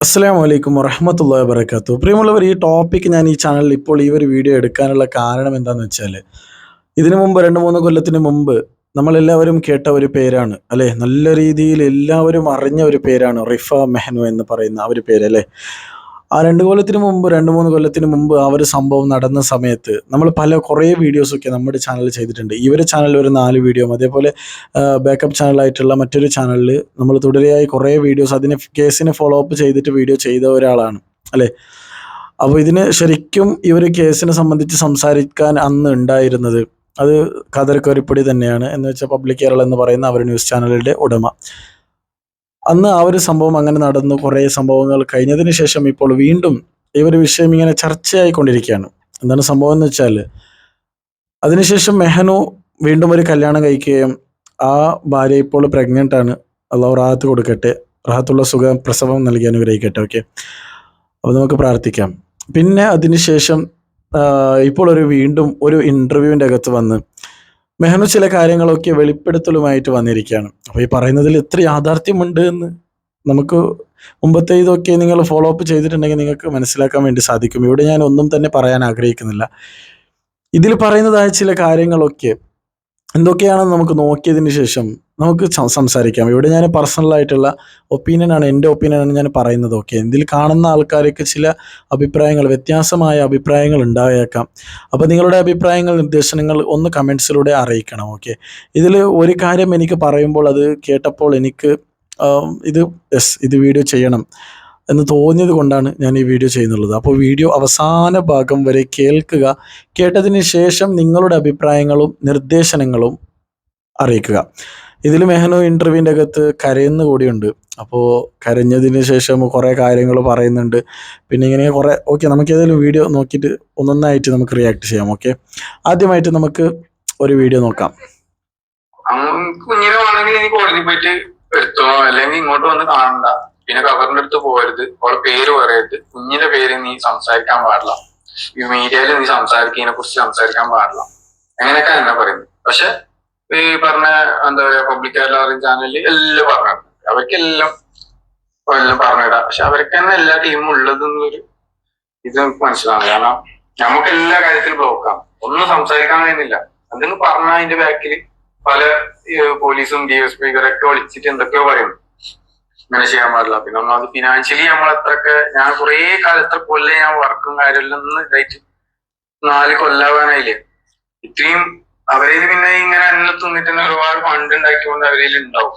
അസ്സാം വലൈക്കും വറഹമത്തല്ലാ വബർക്കാത്തു പ്രിയമുള്ളവർ ഈ ടോപ്പിക്ക് ഞാൻ ഈ ചാനലിൽ ഇപ്പോൾ ഈ ഒരു വീഡിയോ എടുക്കാനുള്ള കാരണം എന്താണെന്ന് വെച്ചാൽ ഇതിനു മുമ്പ് രണ്ട് മൂന്ന് കൊല്ലത്തിന് മുമ്പ് നമ്മളെല്ലാവരും കേട്ട ഒരു പേരാണ് അല്ലേ? നല്ല രീതിയിൽ എല്ലാവരും അറിഞ്ഞ ഒരു പേരാണ് റിഫ മെഹനു എന്ന് പറയുന്ന ആ ഒരു പേര് അല്ലേ? ആ രണ്ട് കൊല്ലത്തിന് മുമ്പ് രണ്ട് മൂന്ന് കൊല്ലത്തിന് മുമ്പ് ആ ഒരു സംഭവം നടന്ന സമയത്ത് നമ്മൾ പല കുറേ വീഡിയോസൊക്കെ നമ്മുടെ ചാനലിൽ ചെയ്തിട്ടുണ്ട്. ഒരു ചാനലിൽ ഒരു നാല് വീഡിയോ അതേപോലെ ബാക്കപ്പ് ചാനലായിട്ടുള്ള മറ്റൊരു ചാനലിൽ നമ്മൾ തുടരെയായി കുറേ വീഡിയോസ് അതിനെ കേസിനെ ഫോളോ അപ്പ് ചെയ്തിട്ട് വീഡിയോ ചെയ്ത ഒരാളാണ്. അല്ലേ? അപ്പോൾ ഇതിന് ശരിക്കും ഒരു കേസിനെ സംബന്ധിച്ച് സംസാരിക്കാൻ അന്ന് ഉണ്ടായിരുന്നത് അത് ഖദർ കരിപ്പൊടി തന്നെയാണ് എന്ന് വെച്ചാൽ പബ്ലിക് കേരള എന്ന് പറയുന്ന അവർ ന്യൂസ് ചാനലിന്റെ ഉടമ. അന്ന് ആ ഒരു സംഭവം അങ്ങനെ നടന്നു കുറേ സംഭവങ്ങൾ കഴിഞ്ഞതിന് ശേഷം ഇപ്പോൾ വീണ്ടും ഈ ഒരു വിഷയം ഇങ്ങനെ ചർച്ചയായിക്കൊണ്ടിരിക്കുകയാണ്. എന്താണ് സംഭവം എന്ന് വെച്ചാൽ അതിനുശേഷം മെഹനു വീണ്ടും ഒരു കല്യാണം കഴിക്കുകയും ആ ഭാര്യ ഇപ്പോൾ പ്രഗ്നന്റ് ആണ്. അള്ളാഹു റാഹത്ത് കൊടുക്കട്ടെ റാഹത്തുള്ള സുഖം പ്രസവം നൽകി അനുഗ്രഹിക്കട്ടെ ഓക്കെ അപ്പോൾ നമുക്ക് പ്രാർത്ഥിക്കാം. പിന്നെ അതിനുശേഷം ഇപ്പോൾ ഒരു വീണ്ടും ഒരു ഇന്റർവ്യൂവിന്റെ അകത്ത് വന്ന് മെഹനു ചില കാര്യങ്ങളൊക്കെ വെളിപ്പെടുത്തലുമായിട്ട് വന്നിരിക്കുകയാണ്. അപ്പോൾ ഈ പറയുന്നതിൽ എത്ര യാഥാർത്ഥ്യമുണ്ട് എന്ന് നമുക്ക് മുമ്പത്തെ ഇതൊക്കെ നിങ്ങൾ ഫോളോ അപ്പ് ചെയ്തിട്ടുണ്ടെങ്കിൽ നിങ്ങൾക്ക് മനസ്സിലാക്കാൻ വേണ്ടി സാധിക്കും. ഇവിടെ ഞാൻ ഒന്നും തന്നെ പറയാൻ ആഗ്രഹിക്കുന്നില്ല. ഇതിൽ പറയുന്നതായ ചില കാര്യങ്ങളൊക്കെ എന്തൊക്കെയാണെന്ന് നമുക്ക് നോക്കിയതിന് ശേഷം നമുക്ക് സംസാരിക്കാം. ഇവിടെ ഞാൻ പേഴ്സണലായിട്ടുള്ള ഒപ്പീനിയൻ ആണ് എന്റെ ഒപ്പീനിയൻ ആണ് ഞാൻ പറയുന്നത്. ഓക്കെ ഇതിൽ കാണുന്ന ആൾക്കാർക്ക് ചില അഭിപ്രായങ്ങൾ വ്യത്യാസമായ അഭിപ്രായങ്ങൾ ഉണ്ടായേക്കാം. അപ്പോൾ നിങ്ങളുടെ അഭിപ്രായങ്ങൾ നിർദ്ദേശങ്ങൾ ഒന്ന് കമൻസിലൂടെ അറിയിക്കണം. ഓക്കെ ഇതിൽ ഒരു കാര്യം എനിക്ക് പറയുമ്പോൾ അത് കേട്ടപ്പോൾ എനിക്ക് ഇത് യെസ് ഇത് വീഡിയോ ചെയ്യണം. എന്ന് തോന്നിയത് കൊണ്ടാണ് ഞാൻ ഈ വീഡിയോ ചെയ്യുന്നുള്ളത്. അപ്പോൾ വീഡിയോ അവസാന ഭാഗം വരെ കേൾക്കുക. കേട്ടതിന് ശേഷം നിങ്ങളുടെ അഭിപ്രായങ്ങളും നിർദ്ദേശങ്ങളും അറിയിക്കുക. ഇതിൽ മെഹനു ഇന്റർവ്യൂവിന്റെ അകത്ത് കരയുന്ന കൂടിയുണ്ട്. അപ്പോൾ കരഞ്ഞതിന് ശേഷം കുറേ കാര്യങ്ങൾ പറയുന്നുണ്ട്. പിന്നെ ഇങ്ങനെ കുറേ ഓക്കെ നമുക്ക് ഏതെങ്കിലും വീഡിയോ നോക്കിയിട്ട് ഒന്നൊന്നായിട്ട് നമുക്ക് റിയാക്ട് ചെയ്യാം ഓക്കെ? ആദ്യമായിട്ട് നമുക്ക് ഒരു വീഡിയോ നോക്കാം. കുഞ്ഞിനെ വേണമെങ്കിൽ കോളേജിൽ പോയിട്ട് എടുത്തോ? അല്ലെങ്കിൽ ഇങ്ങോട്ട് വന്ന് കാണണ്ട. പിന്നെ കവറിന്റെ അടുത്ത് പോകരുത് അവളെ പേര് പറയരുത്. കുഞ്ഞിന്റെ പേര് നീ സംസാരിക്കാൻ പാടില്ല. ഈ മീഡിയയിൽ നീ സംസാരിക്കുന്നതിനെ കുറിച്ച് സംസാരിക്കാൻ പാടില്ല. അങ്ങനെയൊക്കെ എന്നെ പറയുന്നത് പക്ഷെ ഈ പറഞ്ഞ എന്താ പറയാ പബ്ലിക് എല്ലാവരും ചാനലിൽ എല്ലാം പറഞ്ഞു അവർക്കെല്ലാം എല്ലാം പറഞ്ഞിടാം. പക്ഷെ അവർക്ക് തന്നെ എല്ലാ ടീമും ഉള്ളത് എന്നൊരു ഇത് നമുക്ക് മനസ്സിലാവും കാരണം നമുക്ക് എല്ലാ കാര്യത്തിലും നോക്കാം ഒന്നും സംസാരിക്കാൻ കഴിയുന്നില്ല. എന്തെങ്കിലും പറഞ്ഞാൽ അതിന്റെ ബാക്കിൽ പല പോലീസും ഡി എസ് പി ഇവരൊക്കെ വിളിച്ചിട്ട് എന്തൊക്കെയോ പറയും ഇങ്ങനെ ചെയ്യാൻ പാടില്ല. പിന്നെ ഒന്നാമത് ഫിനാൻഷ്യലി നമ്മൾ അത്രയ്ക്ക് ഞാൻ കുറേ കാലത്തെ കൊല്ലം ഞാൻ വർക്കും കാര്യമെല്ലാം നിന്ന് ഇതായിട്ട് നാല് കൊല്ലാവാനായില്ലേ. ഇത്രയും അവരെ പിന്നെ ഇങ്ങനെ എന്നെ തിന്നിട്ട് തന്നെ ഒരുപാട് ഫണ്ട് ഉണ്ടാക്കിക്കൊണ്ട് അവരിൽ ഉണ്ടാവും.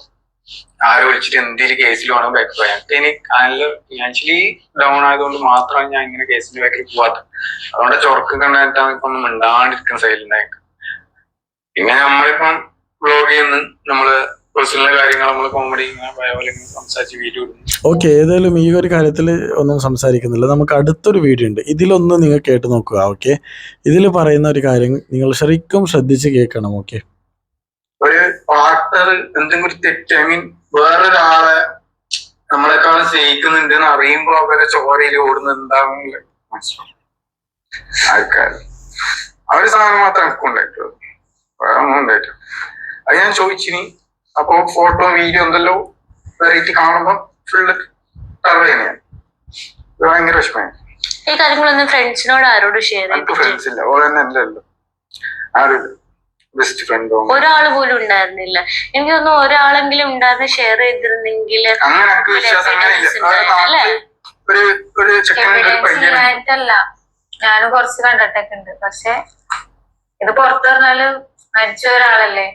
ആരെ വിളിച്ചിട്ട് എന്തെങ്കിലും കേസിൽ വേണം ബാക്ക് പോയാൽ എനിക്ക് നല്ല ഫിനാൻഷ്യലി ഡൗൺ ആയതുകൊണ്ട് മാത്രമാണ് ഞാൻ ഇങ്ങനെ കേസിന്റെ ബാക്കിൽ പോവാത്തത് അതുകൊണ്ട് ചൊറക്ക് കണ്ടാൽ ഇപ്പൊ ഒന്നും മിണ്ടാണ്ടിരിക്കുന്ന സൈഡിലുണ്ടായത് പിന്നെ നമ്മളിപ്പം ബ്ലോഗ് ചെയ്യുന്നു. നമ്മൾ പേഴ്സണൽ കാര്യങ്ങൾ നമ്മൾ കോമഡി സംസാരിച്ച് വീഡിയോ ഓക്കെ ഏതായാലും ഈ ഒരു കാര്യത്തിൽ ഒന്നും സംസാരിക്കുന്നില്ല. നമുക്ക് അടുത്തൊരു വീഡിയോ ഉണ്ട്. ഇതിലൊന്ന് നിങ്ങൾ കേട്ട് നോക്കുക ഓക്കെ ഇതിൽ പറയുന്ന ഒരു കാര്യം നിങ്ങൾ ശരിക്കും ശ്രദ്ധിച്ച് കേൾക്കണം ഓക്കെ ഒരു പാർട്ട്ണർ എന്തെങ്കിലും ഒരു തെറ്റ് ഐ മീൻ വേറൊരാളെ നമ്മളെക്കാളും സ്നേഹിക്കുന്നുണ്ട് എന്ന് അറിയുമ്പോ അവരെ ചോരയിൽ ഓടുന്ന എന്താണെന്ന് മനസ്സിലാവും. ആൾക്കാർ ആ ഒരു സാധനം മാത്രം എനിക്ക് ഉണ്ടായിട്ടുള്ളൂ വേറെ ഒന്നും ഉണ്ടായിട്ടില്ല. അത് ഞാൻ ചോദിച്ചിനി അപ്പൊ ഫോട്ടോ വീഡിയോ എന്തെല്ലോ വെറൈറ്റി കാണുമ്പോ ഫുള്ള് ഭയങ്കര വിഷമം ഈ കാര്യങ്ങളൊന്നും ഫ്രണ്ട്സിനോട് ആരോട് ഷെയർ എനിക്ക് ഫ്രണ്ട്സ് ഇല്ല. ഓൾ തന്നെ അല്ലല്ലോ ആരും ബെസ്റ്റ് ഫ്രണ്ടോ പോലും ഉണ്ടായിരുന്നില്ല. എനിക്ക് തോന്നുന്നു ഒരാളെങ്കിലും ഉണ്ടായിരുന്ന ഷെയർ ചെയ്തിരുന്നെങ്കിൽ അങ്ങനെ എനിക്ക് വിശ്വാസം അങ്ങനെ ഇല്ല. evidence അത് ഉണ്ടായിരുന്നു, അല്ലേ? നാട്ടിൽ ഒരു ഒരു ചെക്കനുണ്ട് ഒരു എവിഡൻസ് പയ്യനുണ്ട് ഇല്ലായിട്ടല്ല ഞാനും കുറച്ച് കണ്ടിട്ടൊക്കെ ഉണ്ട്. പക്ഷെ ഇത് പുറത്തു പറഞ്ഞാൽ മരിച്ച ഒരാളല്ലേ?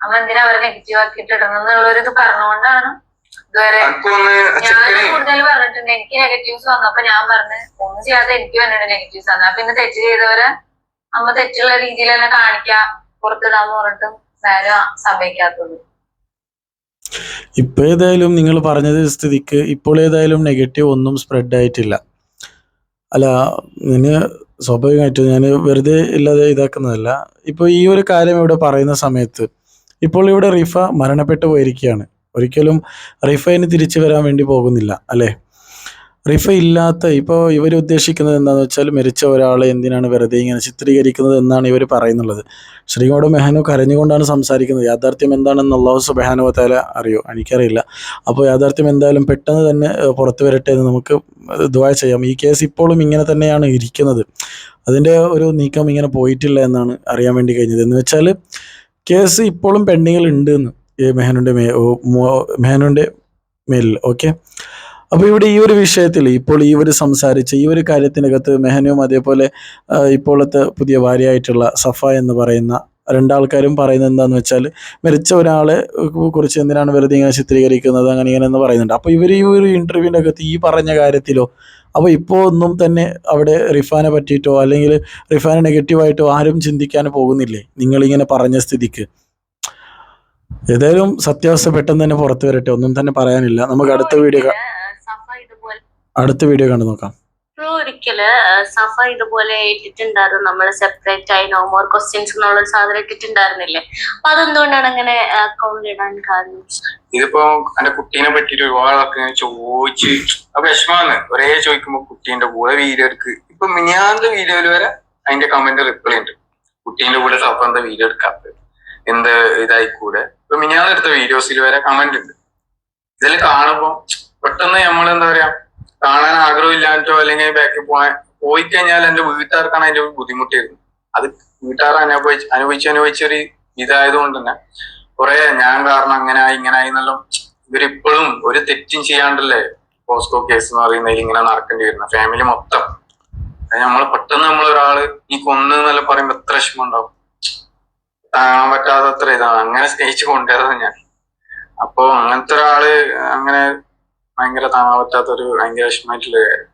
എന്തിനാ അവരെ നെഗറ്റീവ് ആക്കിയിട്ട് ഇടണം എന്നുള്ളൊരു ഇത് പറഞ്ഞുകൊണ്ടാണ് ഇതുവരെ ഞാൻ കൂടുതൽ പറഞ്ഞിട്ടുണ്ട്. എനിക്ക് നെഗറ്റീവ്സ് വന്നു. വന്നപ്പോ ഞാൻ പറഞ്ഞു ഒന്നും ചെയ്യാതെ എനിക്ക് വന്നിട്ട് നെഗറ്റീവ്സ് വന്നു. അപ്പൊ ഇന്ന് തെറ്റ് ചെയ്തവരെ അമ്മ തെറ്റുള്ള രീതിയിൽ തന്നെ കാണിക്കാം. പുറത്തിടാന്ന് പറഞ്ഞിട്ടും നേരം സമ്മതിക്കാത്തത് ഇപ്പൊ ഏതായാലും നിങ്ങൾ പറഞ്ഞത് സ്ഥിതിക്ക് ഇപ്പോൾ ഏതായാലും നെഗറ്റീവ് ഒന്നും സ്പ്രെഡ് ആയിട്ടില്ല. അല്ല ഇതിന് സ്വാഭാവികമായിട്ടും ഞാൻ വെറുതെ ഇല്ലാതെ ഇതാക്കുന്നതല്ല. ഇപ്പോൾ ഈ ഒരു കാര്യം ഇവിടെ പറയുന്ന സമയത്ത് ഇപ്പോൾ ഇവിടെ റിഫ മരണപ്പെട്ടു പോയിരിക്കുകയാണ്. ഒരിക്കലും റിഫ ഇനി തിരിച്ചു വരാൻ വേണ്ടി പോകുന്നില്ല അല്ലേ? റിഫ ഇല്ലാത്ത ഇപ്പോൾ ഇവർ ഉദ്ദേശിക്കുന്നത് എന്താണെന്ന് വെച്ചാൽ മരിച്ച ഒരാളെ എന്തിനാണ് വെറുതെ ഇങ്ങനെ ചിത്രീകരിക്കുന്നത് എന്നാണ് ഇവർ പറയുന്നുള്ളത്. ശ്രീകോട് മെഹനു കരഞ്ഞുകൊണ്ടാണ് സംസാരിക്കുന്നത്. യാഥാർത്ഥ്യം എന്താണെന്ന് അള്ളാഹു സുബാനു താല അറിയോ? എനിക്കറിയില്ല. അപ്പോൾ യാഥാർത്ഥ്യം എന്തായാലും പെട്ടെന്ന് തന്നെ പുറത്തു വരട്ടെ എന്ന് നമുക്ക് ഇതുവായ ചെയ്യാം. ഈ കേസ് ഇപ്പോഴും ഇങ്ങനെ തന്നെയാണ് ഇരിക്കുന്നത്. അതിന്റെ ഒരു നീക്കം ഇങ്ങനെ പോയിട്ടില്ല എന്നാണ് അറിയാൻ വേണ്ടി കഴിഞ്ഞത്. എന്ന് വെച്ചാൽ കേസ് ഇപ്പോഴും പെൻഡിങ്ങിൽ ഉണ്ട് എന്ന് മെഹനുന്റെ മോ- മെഹനുന്റെ മേലിൽ ഓക്കെ അപ്പോൾ ഇവിടെ ഈ ഒരു വിഷയത്തിൽ ഇപ്പോൾ ഈ ഒരു സംസാരിച്ച ഈ ഒരു കാര്യത്തിനകത്ത് മെഹനും അതേപോലെ ഇപ്പോഴത്തെ പുതിയ ഭാര്യയായിട്ടുള്ള സഫ എന്ന് പറയുന്ന രണ്ടാൾക്കാരും പറയുന്നത് എന്താന്ന് വെച്ചാൽ മരിച്ച ഒരാളെ കുറിച്ച് എന്തിനാണ് വെറുതെ ഇങ്ങനെ ചിത്രീകരിക്കുന്നത് അങ്ങനെ ഇങ്ങനെ എന്ന് പറയുന്നുണ്ട്. അപ്പോൾ ഇവർ ഈ ഒരു ഇന്റർവ്യൂവിന്റെ അകത്ത് ഈ പറഞ്ഞ കാര്യത്തിലോ അപ്പോൾ ഇപ്പോൾ ഒന്നും തന്നെ അവിടെ റിഫാനെ പറ്റിയിട്ടോ അല്ലെങ്കിൽ റിഫാനെ നെഗറ്റീവായിട്ടോ ആരും ചിന്തിക്കാൻ പോകുന്നില്ലേ നിങ്ങളിങ്ങനെ പറഞ്ഞ സ്ഥിതിക്ക്? ഏതായാലും സത്യാവസ്ഥ പെട്ടെന്ന് തന്നെ പുറത്തു വരട്ടെ ഒന്നും തന്നെ പറയാനില്ല. നമുക്ക് അടുത്ത വീഡിയോ അടുത്ത വീഡിയോ കണ്ടു നോക്കാം. ഒരിക്കൽ സഫ ഇതുപോലെ ഇട്ടിട്ടുണ്ടായിരുന്നു. നമ്മൾ സെപ്പറേറ്റ് ആയി നോ മോർ ക്വസ്റ്റ്യൻസ് എന്നുള്ള ഒരു സാധനം ഇട്ടിട്ടുണ്ടായിരുന്നില്ലേ? അപ്പൊ അതെന്തുകൊണ്ടാണ് അങ്ങനെ അക്കൗണ്ട് ഇടാൻ കാരണം? ഇതിപ്പോ എന്റെ കുട്ടീനെ പറ്റിട്ട് ഒരുപാട് ആൾക്ക് ചോദിച്ച് അപ്പൊ വിഷമാണ് ഒരേ ചോദിക്കുമ്പോ കുട്ടീന്റെ കൂടെ വീഡിയോ എടുക്ക്. ഇപ്പൊ മിനിയാന്റെ വീഡിയോയിൽ വരെ അതിന്റെ കമന്റ് റിപ്ലൈ ഉണ്ട്. കുട്ടീന്റെ കൂടെ സഫ എന്താ വീഡിയോ എടുക്കാത്തത് എന്ത് ഇതായിക്കൂടെ? ഇപ്പൊ മിനിയാന്ന് എടുത്ത വീഡിയോസിൽ വരെ കമന്റ് ഉണ്ട്. ഇതിൽ കാണുമ്പോ പെട്ടെന്ന് നമ്മൾ എന്താ പറയാ കാണാൻ ആഗ്രഹം ഇല്ലാഞ്ഞിട്ടോ അല്ലെങ്കിൽ ബാക്കിൽ പോകാൻ പോയി കഴിഞ്ഞാൽ എന്റെ വീട്ടുകാർക്കാണ് അതിന്റെ ബുദ്ധിമുട്ടായിരുന്നു അത് വീട്ടുകാർ അനുഭവിച്ച് അനുഭവിച്ച് അനുഭവിച്ചൊരു ഇതായതുകൊണ്ട് തന്നെ കുറെ ഞാൻ കാരണം അങ്ങനെ ആയി ഇങ്ങനെ ആയി എന്നെല്ലാം ഇവരിപ്പോഴും ഒരു തെറ്റും ചെയ്യാണ്ടല്ലേ പോസ്കോ കേസ് എന്ന് പറയുന്നതിൽ ഇങ്ങനെ നടക്കേണ്ടി വരുന്നത് ഫാമിലി മൊത്തം. നമ്മൾ പെട്ടെന്ന് നമ്മൾ ഒരാൾ ഈ കൊന്നു എന്നല്ല പറയുമ്പോ എത്ര വിഷമം ഉണ്ടാവും താങ്ങാൻ പറ്റാത്തത്ര ഇതാണ്. അങ്ങനെ സ്നേഹിച്ചു കൊണ്ടുവരുന്നത് ഞാൻ. അപ്പോ അങ്ങനത്തെ ഒരാൾ അങ്ങനെ ഭയങ്കര താങ്ങാൻ പറ്റാത്തൊരു ഭയങ്കര വിഷമമായിട്ടുള്ള കാര്യം.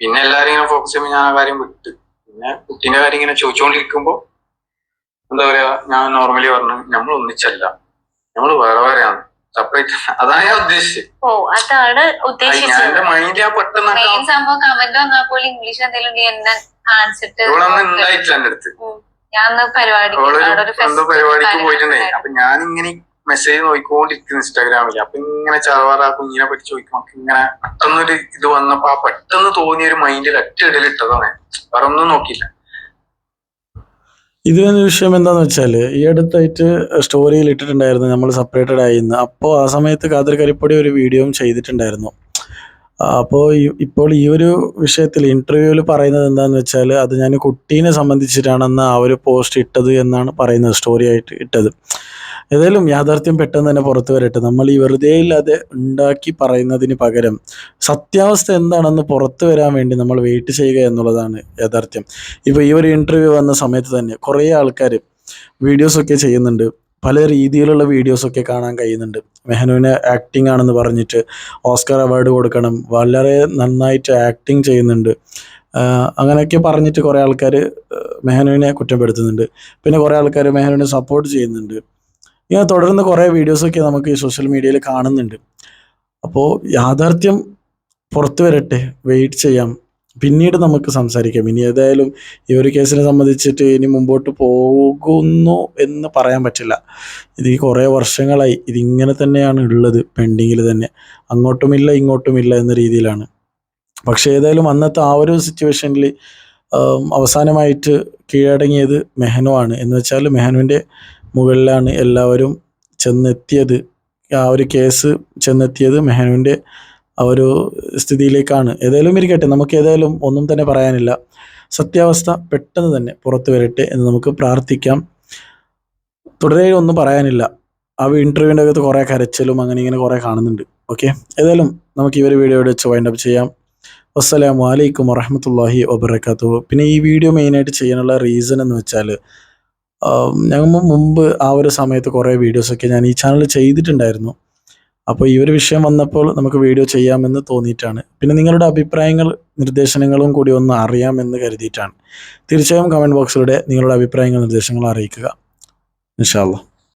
പിന്നെ എല്ലാരും ഇങ്ങനെ ഫോക്കസ് ചെയ്യുമ്പോൾ ഞാൻ ആ കാര്യം വിട്ടു. പിന്നെ കുട്ടീന്റെ കാര്യം ഇങ്ങനെ ചോദിച്ചുകൊണ്ടിരിക്കുമ്പോൾ എന്താ പറയാ ഞാൻ നോർമലി പറഞ്ഞു നമ്മൾ ഒന്നിച്ചല്ല. നമ്മൾ വേറെ വേറെയാണ്. സെപ്പറേറ്റ് അതാണ് ഞാൻ ഉദ്ദേശിച്ചത്. ഓ അതാണ് അത് ഞാൻ ഉദ്ദേശിച്ചത് എന്റെ മൈൻഡിൽ ആ പെട്ടെന്ന് സംഭവം കമന്റ് വന്നാൽ പോലും ഇംഗ്ലീഷ് എന്തെങ്കിലും ഉണ്ടെങ്കിൽ എന്നെ കാണിച്ചിട്ട് ഇവളൊന്നും ഉണ്ടായിട്ടില്ല എന്റെ അടുത്ത്. ഞാൻ പരിപാടി എന്തോ പരിപാടിക്ക് കാര്യങ്ങളൊക്കെ അപ്പൊ ഞാൻ ഇങ്ങനെ മെസ്സേജ് നോക്കിക്കൊണ്ടിരിക്കുന്നു ഇൻസ്റ്റാഗ്രാമിൽ അപ്പൊ ഇങ്ങനെ ചറവാറ കുഞ്ഞിനെ പറ്റി ചോദിക്കും ഇങ്ങനെ പെട്ടെന്നൊരു ഇത് വന്നപ്പോ ആ പെട്ടെന്ന് തോന്നിയ ഒരു മൈൻഡിൽ ഒറ്റ ഇടയിൽ ഇട്ടതാണ്. വേറെ ഒന്നും നോക്കിയില്ല. ഇതിലൊരു വിഷയം എന്താന്ന് വെച്ചാൽ ഈ അടുത്തായിട്ട് സ്റ്റോറിയിൽ ഇട്ടിട്ടുണ്ടായിരുന്നു നമ്മൾ സെപ്പറേറ്റഡ് ആയിരുന്നു അപ്പോൾ ആ സമയത്ത് കാതിർ കരിപ്പൊടി ഒരു വീഡിയോയും ചെയ്തിട്ടുണ്ടായിരുന്നു. അപ്പോൾ ഇപ്പോൾ ഈ ഒരു വിഷയത്തിൽ ഇന്റർവ്യൂവിൽ പറയുന്നത് എന്താണെന്ന് വെച്ചാൽ അത് ഞാൻ കുട്ടീനെ സംബന്ധിച്ചിട്ടാണെന്ന് ആ ഒരു പോസ്റ്റ് ഇട്ടത് എന്നാണ് പറയുന്നത് സ്റ്റോറി ആയിട്ട് ഇട്ടത്. ഏതായാലും യാഥാർത്ഥ്യം പെട്ടെന്ന് തന്നെ പുറത്തു വരട്ടെ. നമ്മൾ ഈ വെറുതെ ഇല്ലാതെ ഉണ്ടാക്കി പറയുന്നതിന് പകരം സത്യാവസ്ഥ എന്താണെന്ന് പുറത്തു വരാൻ വേണ്ടി നമ്മൾ വെയിറ്റ് ചെയ്യുക എന്നുള്ളതാണ് യാഥാർത്ഥ്യം. ഇപ്പോൾ ഈ ഒരു ഇന്റർവ്യൂ വന്ന സമയത്ത് തന്നെ കുറേ ആൾക്കാർ വീഡിയോസൊക്കെ ചെയ്യുന്നുണ്ട്. പല രീതിയിലുള്ള വീഡിയോസൊക്കെ കാണാൻ കഴിയുന്നുണ്ട്. മെഹനുവിന് ആക്ടിംഗ് ആണെന്ന് പറഞ്ഞിട്ട് ഓസ്കാർ അവാർഡ് കൊടുക്കണം. വളരെ നന്നായിട്ട് ആക്ടിങ് ചെയ്യുന്നുണ്ട്. അങ്ങനെയൊക്കെ പറഞ്ഞിട്ട് കുറേ ആൾക്കാർ മെഹനുവിനെ കുറ്റപ്പെടുത്തുന്നുണ്ട്. പിന്നെ കുറേ ആൾക്കാർ മെഹനുവിനെ സപ്പോർട്ട് ചെയ്യുന്നുണ്ട്. ഇങ്ങനെ തുടർന്ന് കുറേ വീഡിയോസൊക്കെ നമുക്ക് ഈ സോഷ്യൽ മീഡിയയിൽ കാണുന്നുണ്ട്. അപ്പോൾ യാഥാർത്ഥ്യം പുറത്തു വരട്ടെ വെയിറ്റ് ചെയ്യാം. പിന്നീട് നമുക്ക് സംസാരിക്കാം. ഇനി ഏതായാലും ഈ ഒരു കേസിനെ സംബന്ധിച്ചിട്ട് ഇനി മുമ്പോട്ട് പോകുന്നു എന്ന് പറയാൻ പറ്റില്ല. ഇത് ഈ കുറേ വർഷങ്ങളായി ഇതിങ്ങനെ തന്നെയാണ് ഉള്ളത് പെൻഡിങ്ങിൽ തന്നെ. അങ്ങോട്ടുമില്ല ഇങ്ങോട്ടുമില്ല എന്ന രീതിയിലാണ്. പക്ഷേ ഏതായാലും അന്നത്തെ ആ ഒരു സിറ്റുവേഷനിൽ അവസാനമായിട്ട് കീഴടങ്ങിയത് മെഹനു ആണ് എന്ന് വെച്ചാൽ മെഹനുവിന്റെ മുകളിലാണ് എല്ലാവരും ചെന്നെത്തിയത്. ആ ഒരു കേസ് ചെന്നെത്തിയത് മെഹനുവിന്റെ ആ ഒരു സ്ഥിതിയിലേക്കാണ്. ഏതായാലും ഇരിക്കട്ടെ നമുക്ക് ഏതായാലും ഒന്നും തന്നെ പറയാനില്ല. സത്യാവസ്ഥ പെട്ടെന്ന് തന്നെ പുറത്തു വരട്ടെ എന്ന് നമുക്ക് പ്രാർത്ഥിക്കാം. തുടരെ ഒന്നും പറയാനില്ല. ആ ഇന്റർവ്യൂവിന്റെ അകത്ത് കുറേ കരച്ചിലും അങ്ങനെ ഇങ്ങനെ കുറേ കാണുന്നുണ്ട്. ഓക്കെ ഏതായാലും നമുക്ക് ഈ ഒരു വീഡിയോ വെച്ച് വൈൻഡ് അപ്പ് ചെയ്യാം. അസ്സലാമു അലൈക്കും വറഹമത്തല്ലാഹി വബർക്കാത്തു പിന്നെ ഈ വീഡിയോ മെയിനായിട്ട് ചെയ്യാനുള്ള റീസൺ എന്ന് വെച്ചാൽ ഞങ്ങൾ മുമ്പ് ആ ഒരു സമയത്ത് കുറേ വീഡിയോസൊക്കെ ഞാൻ ഈ ചാനൽ ചെയ്തിട്ടുണ്ടായിരുന്നു. അപ്പോൾ ഈ ഒരു വിഷയം വന്നപ്പോൾ നമുക്ക് വീഡിയോ ചെയ്യാമെന്ന് തോന്നിയിട്ടാണ്. പിന്നെ നിങ്ങളുടെ അഭിപ്രായങ്ങൾ നിർദ്ദേശങ്ങളും കൂടി ഒന്ന് അറിയാമെന്ന് കരുതിയിട്ടാണ്. തീർച്ചയായും കമന്റ് ബോക്സിലൂടെ നിങ്ങളുടെ അഭിപ്രായങ്ങൾ നിർദ്ദേശങ്ങളും അറിയിക്കുക. ഇൻഷാ അല്ലാ